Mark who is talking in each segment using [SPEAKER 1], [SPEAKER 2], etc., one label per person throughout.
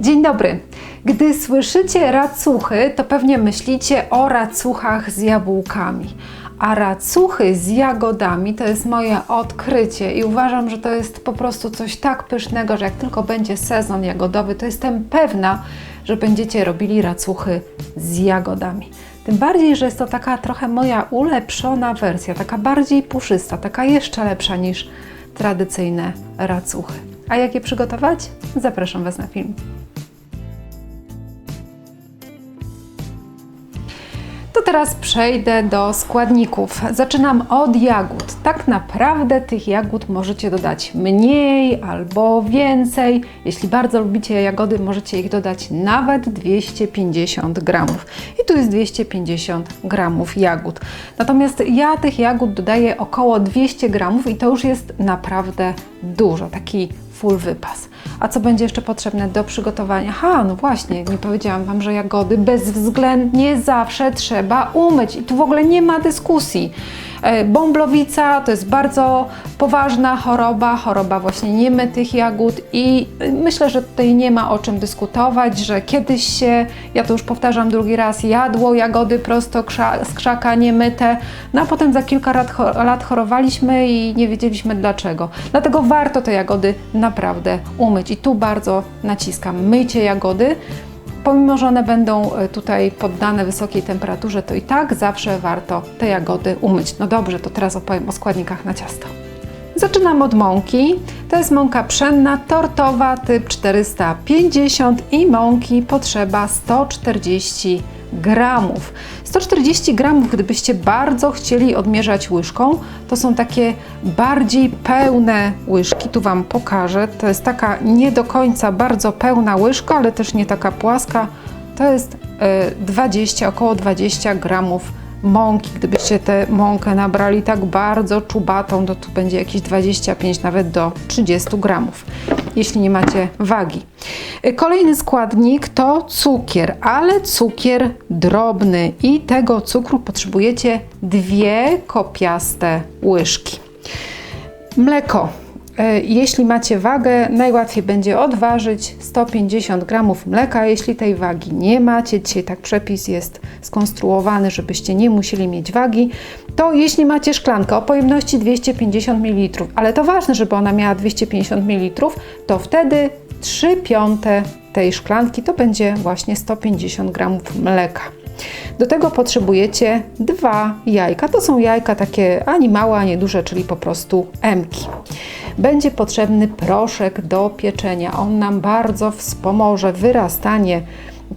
[SPEAKER 1] Dzień dobry. Gdy słyszycie racuchy, to pewnie myślicie o racuchach z jabłkami. A racuchy z jagodami to jest moje odkrycie i uważam, że to jest po prostu coś tak pysznego, że jak tylko będzie sezon jagodowy, to jestem pewna, że będziecie robili racuchy z jagodami. Tym bardziej, że jest to taka trochę moja ulepszona wersja, taka bardziej puszysta, taka jeszcze lepsza niż tradycyjne racuchy. A jak je przygotować? Zapraszam Was na film. To teraz przejdę do składników. Zaczynam od jagód. Tak naprawdę tych jagód możecie dodać mniej albo więcej. Jeśli bardzo lubicie jagody, możecie ich dodać nawet 250 gramów. I tu jest 250 gramów jagód. Natomiast ja tych jagód dodaję około 200 gramów i to już jest naprawdę dużo. Taki full wypas. A co będzie jeszcze potrzebne do przygotowania? Ha, no właśnie, nie powiedziałam Wam, że jagody bezwzględnie zawsze trzeba umyć i tu w ogóle nie ma dyskusji. E, Bąblowica to jest bardzo poważna choroba, choroba właśnie niemytych jagód i myślę, że tutaj nie ma o czym dyskutować, że kiedyś się, ja to już powtarzam drugi raz, jadło jagody prosto z krzaka niemyte, no a potem za kilka lat chorowaliśmy i nie wiedzieliśmy dlaczego. Dlatego warto te jagody naprawdę umyć i tu bardzo naciskam. Myjcie jagody, pomimo, że one będą e, tutaj poddane wysokiej temperaturze, to i tak zawsze warto te jagody umyć. No dobrze, to teraz opowiem o składnikach na ciasto. Zaczynam od mąki. To jest mąka pszenna, tortowa, typ 450 i mąki potrzeba 140 gramów. 140 gramów, gdybyście bardzo chcieli odmierzać łyżką, to są takie bardziej pełne łyżki. Tu Wam pokażę. To jest taka nie do końca bardzo pełna łyżka, ale też nie taka płaska. To jest 20, około 20 gramów mąki. Gdybyście tę mąkę nabrali tak bardzo czubatą, to tu będzie jakieś 25, nawet do 30 gramów, jeśli nie macie wagi. Kolejny składnik to cukier, ale cukier drobny i tego cukru potrzebujecie dwie kopiaste łyżki. Mleko jeśli macie wagę, najłatwiej będzie odważyć 150 gramów mleka. Jeśli tej wagi nie macie, dzisiaj tak przepis jest skonstruowany, żebyście nie musieli mieć wagi, to jeśli macie szklankę o pojemności 250 ml, ale to ważne, żeby ona miała 250 ml, to wtedy 3 piąte tej szklanki to będzie właśnie 150 gramów mleka. Do tego potrzebujecie dwa jajka. To są jajka takie ani małe, ani duże, czyli po prostu emki. Będzie potrzebny proszek do pieczenia. On nam bardzo wspomoże wyrastanie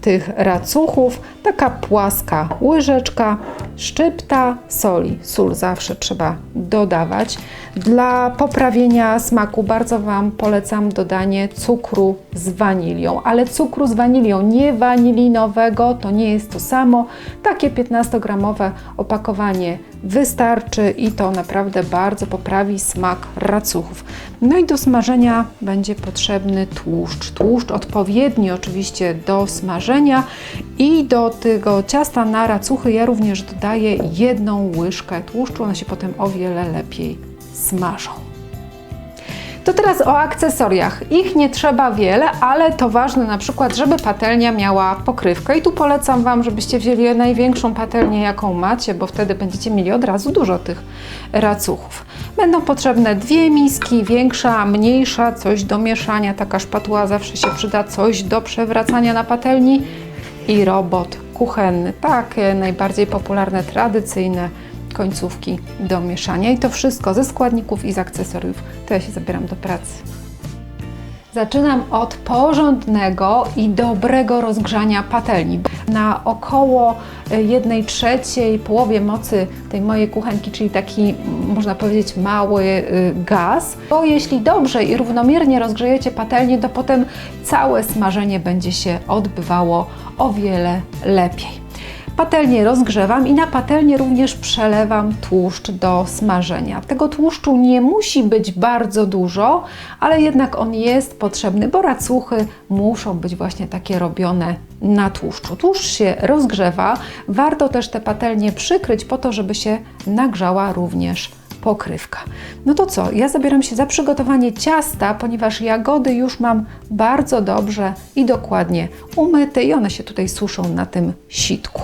[SPEAKER 1] tych racuchów. Taka płaska łyżeczka, szczypta soli. Sól zawsze trzeba dodawać. Dla poprawienia smaku bardzo Wam polecam dodanie cukru z wanilią, ale cukru z wanilią, nie wanilinowego, to nie jest to samo. Takie 15-gramowe opakowanie wystarczy i to naprawdę bardzo poprawi smak racuchów. No i do smażenia będzie potrzebny tłuszcz. Tłuszcz odpowiedni oczywiście do smażenia i do tego ciasta na racuchy ja również dodaję jedną łyżkę tłuszczu, one się potem o wiele lepiej smażą. To teraz o akcesoriach. Ich nie trzeba wiele, ale to ważne na przykład, żeby patelnia miała pokrywkę. I tu polecam Wam, żebyście wzięli największą patelnię, jaką macie, bo wtedy będziecie mieli od razu dużo tych racuchów. Będą potrzebne dwie miski, większa, mniejsza, coś do mieszania. Taka szpatuła zawsze się przyda, coś do przewracania na patelni i robot kuchenny. Takie najbardziej popularne, tradycyjne końcówki do mieszania i to wszystko ze składników i z akcesoriów. To ja się zabieram do pracy. Zaczynam od porządnego i dobrego rozgrzania patelni. Na około 1 trzeciej połowie mocy tej mojej kuchenki, czyli taki można powiedzieć mały y, gaz, bo jeśli dobrze i równomiernie rozgrzejecie patelnię, to potem całe smażenie będzie się odbywało o wiele lepiej. Patelnię rozgrzewam i na patelnię również przelewam tłuszcz do smażenia. Tego tłuszczu nie musi być bardzo dużo, ale jednak on jest potrzebny, bo racuchy muszą być właśnie takie robione na tłuszczu. Tłuszcz się rozgrzewa, warto też te patelnie przykryć po to, żeby się nagrzała również pokrywka. No to co? Ja zabieram się za przygotowanie ciasta, ponieważ jagody już mam bardzo dobrze i dokładnie umyte i one się tutaj suszą na tym sitku.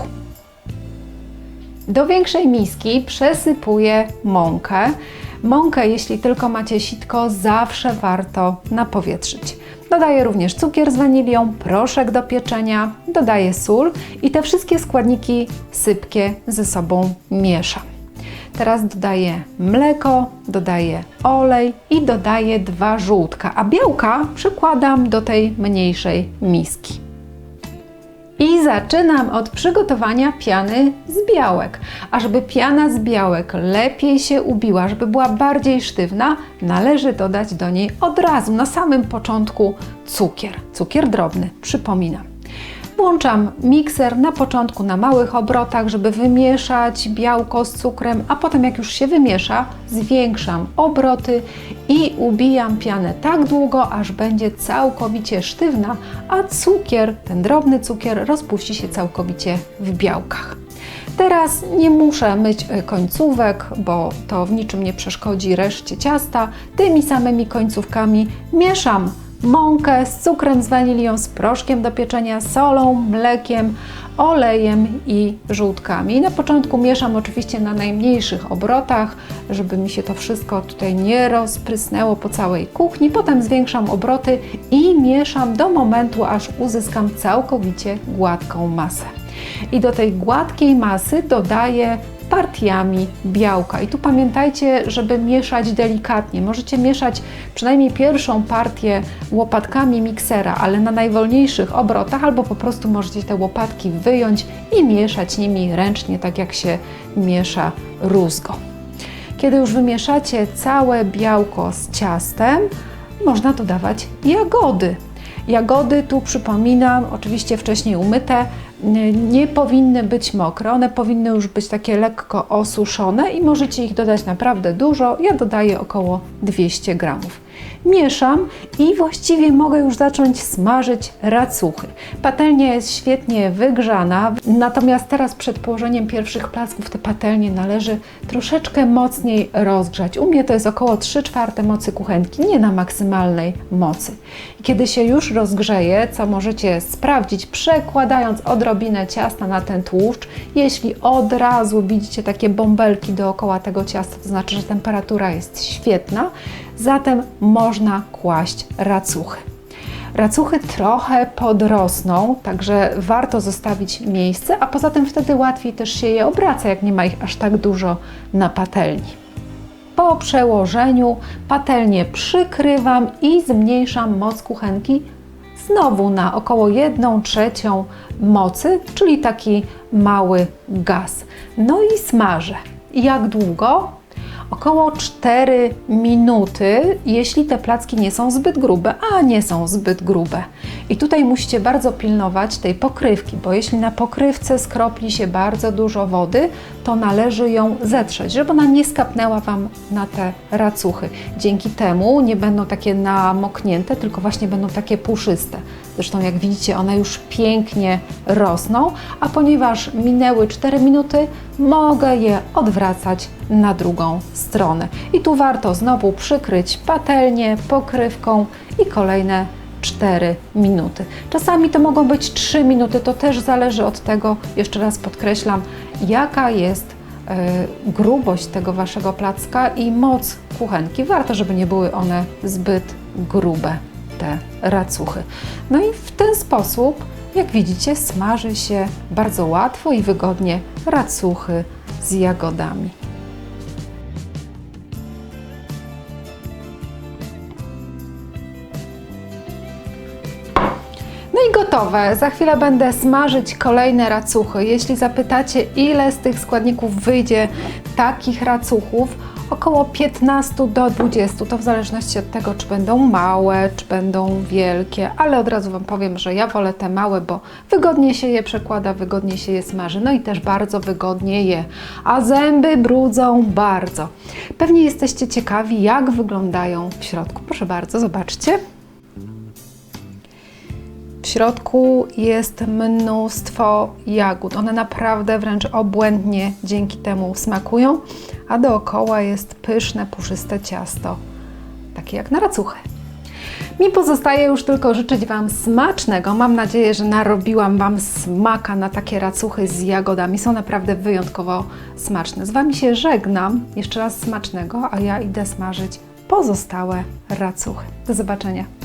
[SPEAKER 1] Do większej miski przesypuję mąkę. Mąkę, jeśli tylko macie sitko, zawsze warto napowietrzyć. Dodaję również cukier z wanilią, proszek do pieczenia, dodaję sól i te wszystkie składniki sypkie ze sobą mieszam. Teraz dodaję mleko, dodaję olej i dodaję dwa żółtka, a białka przykładam do tej mniejszej miski. I zaczynam od przygotowania piany z białek. A żeby piana z białek lepiej się ubiła, żeby była bardziej sztywna, należy dodać do niej od razu, na samym początku cukier. Cukier drobny, przypominam. Włączam mikser na początku na małych obrotach, żeby wymieszać białko z cukrem, a potem jak już się wymiesza, zwiększam obroty i ubijam pianę tak długo, aż będzie całkowicie sztywna, a cukier, ten drobny cukier, rozpuści się całkowicie w białkach. Teraz nie muszę myć końcówek, bo to w niczym nie przeszkodzi reszcie ciasta. Tymi samymi końcówkami mieszam mąkę z cukrem, z wanilią, z proszkiem do pieczenia, solą, mlekiem, olejem i żółtkami. Na początku mieszam oczywiście na najmniejszych obrotach, żeby mi się to wszystko tutaj nie rozprysnęło po całej kuchni. Potem zwiększam obroty i mieszam do momentu, aż uzyskam całkowicie gładką masę. I do tej gładkiej masy dodaję partiami białka. I tu pamiętajcie, żeby mieszać delikatnie. Możecie mieszać przynajmniej pierwszą partię łopatkami miksera, ale na najwolniejszych obrotach, albo po prostu możecie te łopatki wyjąć i mieszać nimi ręcznie, tak jak się miesza rózgo. Kiedy już wymieszacie całe białko z ciastem, można dodawać jagody. Jagody tu przypominam, oczywiście wcześniej umyte, nie powinny być mokre, one powinny już być takie lekko osuszone i możecie ich dodać naprawdę dużo. Ja dodaję około 200 gramów. Mieszam i właściwie mogę już zacząć smażyć racuchy. Patelnia jest świetnie wygrzana, natomiast teraz przed położeniem pierwszych placków te patelnie należy troszeczkę mocniej rozgrzać. U mnie to jest około 3 czwarte mocy kuchenki, nie na maksymalnej mocy. Kiedy się już rozgrzeje, co możecie sprawdzić przekładając odrobinę ciasta na ten tłuszcz, jeśli od razu widzicie takie bąbelki dookoła tego ciasta, to znaczy, że temperatura jest świetna, zatem można kłaść racuchy. Racuchy trochę podrosną, także warto zostawić miejsce, a poza tym wtedy łatwiej też się je obraca, jak nie ma ich aż tak dużo na patelni. Po przełożeniu patelnię przykrywam i zmniejszam moc kuchenki znowu na około 1 trzecią mocy, czyli taki mały gaz. No i smażę. Jak długo? Około 4 minuty, jeśli te placki nie są zbyt grube, a nie są zbyt grube. I tutaj musicie bardzo pilnować tej pokrywki, bo jeśli na pokrywce skropli się bardzo dużo wody, to należy ją zetrzeć, żeby ona nie skapnęła Wam na te racuchy. Dzięki temu nie będą takie namoknięte, tylko właśnie będą takie puszyste. Zresztą jak widzicie, one już pięknie rosną, a ponieważ minęły 4 minuty, mogę je odwracać na drugą stronę. I tu warto znowu przykryć patelnię pokrywką i kolejne 4 minuty. Czasami to mogą być 3 minuty, to też zależy od tego, jeszcze raz podkreślam, jaka jest e, grubość tego waszego placka i moc kuchenki. Warto, żeby nie były one zbyt grube, te racuchy. No i w ten sposób, jak widzicie, smaży się bardzo łatwo i wygodnie racuchy z jagodami. No i gotowe. Za chwilę będę smażyć kolejne racuchy. Jeśli zapytacie, ile z tych składników wyjdzie takich racuchów, około 15 do 20. To w zależności od tego, czy będą małe, czy będą wielkie, ale od razu Wam powiem, że ja wolę te małe, bo wygodnie się je przekłada, wygodnie się je smaży, no i też bardzo wygodnie je, a zęby brudzą bardzo. Pewnie jesteście ciekawi, jak wyglądają w środku. Proszę bardzo, zobaczcie. W środku jest mnóstwo jagód. One naprawdę wręcz obłędnie dzięki temu smakują, a dookoła jest pyszne, puszyste ciasto, takie jak na racuchę. Mi pozostaje już tylko życzyć Wam smacznego. Mam nadzieję, że narobiłam Wam smaka na takie racuchy z jagodami. Są naprawdę wyjątkowo smaczne. Z Wami się żegnam. Jeszcze raz smacznego, a ja idę smażyć pozostałe racuchy. Do zobaczenia.